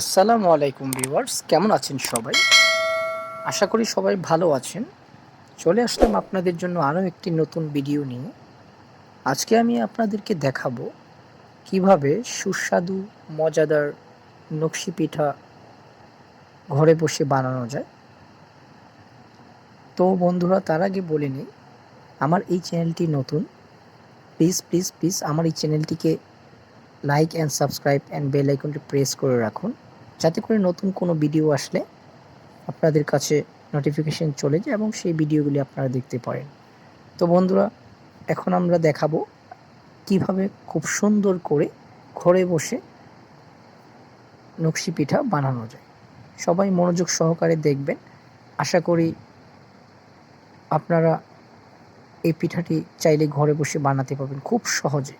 আসসালামু আলাইকুম ভিউয়ার্স, কেমন আছেন সবাই? আশা করি সবাই ভালো আছেন। চলে আসলাম আপনাদের জন্য আরও একটি নতুন ভিডিও নিয়ে। আজকে আমি আপনাদেরকে দেখাবো কীভাবে সুস্বাদু, মজাদার নকশি পিঠা ঘরে বসে বানানো যায়। তো বন্ধুরা, তার আগে বলে নিই, আমার এই চ্যানেলটি নতুন। প্লিজ প্লিজ প্লিজ আমার এই চ্যানেলটিকে like and subscribe and bell আইকনটি প্রেস করে রাখুন। যাতে করে নতুন কোনো ভিডিও আসলে আপনাদের কাছে নোটিফিকেশন চলে যায় এবং সেই ভিডিওগুলি আপনারা দেখতে পারেন। তো বন্ধুরা, এখন আমরা দেখাবো কীভাবে খুব সুন্দর করে ঘরে বসে নকশি পিঠা বানানো যায়। সবাই মনোযোগ সহকারে দেখবেন। আশা করি আপনারা এই পিঠাটি চাইলে ঘরে বসে বানাতে পারবেন খুব সহজে।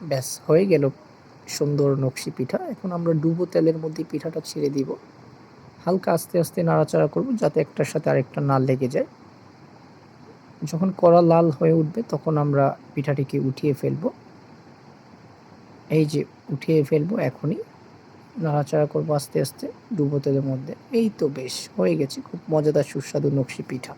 ব্যাস, হয়ে গেল সুন্দর নকশি পিঠা। এখন আমরা ডুবো তেলের মধ্যে পিঠাটা ছেড়ে দিব। হালকা আস্তে আস্তে নাড়াচাড়া করব যাতে একটার সাথে আরেকটা না লেগে যায়। যখন কড়া লাল হয়ে উঠবে তখন আমরা পিঠাটিকে উঠিয়ে ফেলব। এই যে উঠিয়ে ফেলব এখনই। নাড়াচাড়া করব আস্তে আস্তে ডুবো তেলের মধ্যে। এই তো বেশ, হয়ে গেছে। খুব মজাদার সুস্বাদু নকশি পিঠা।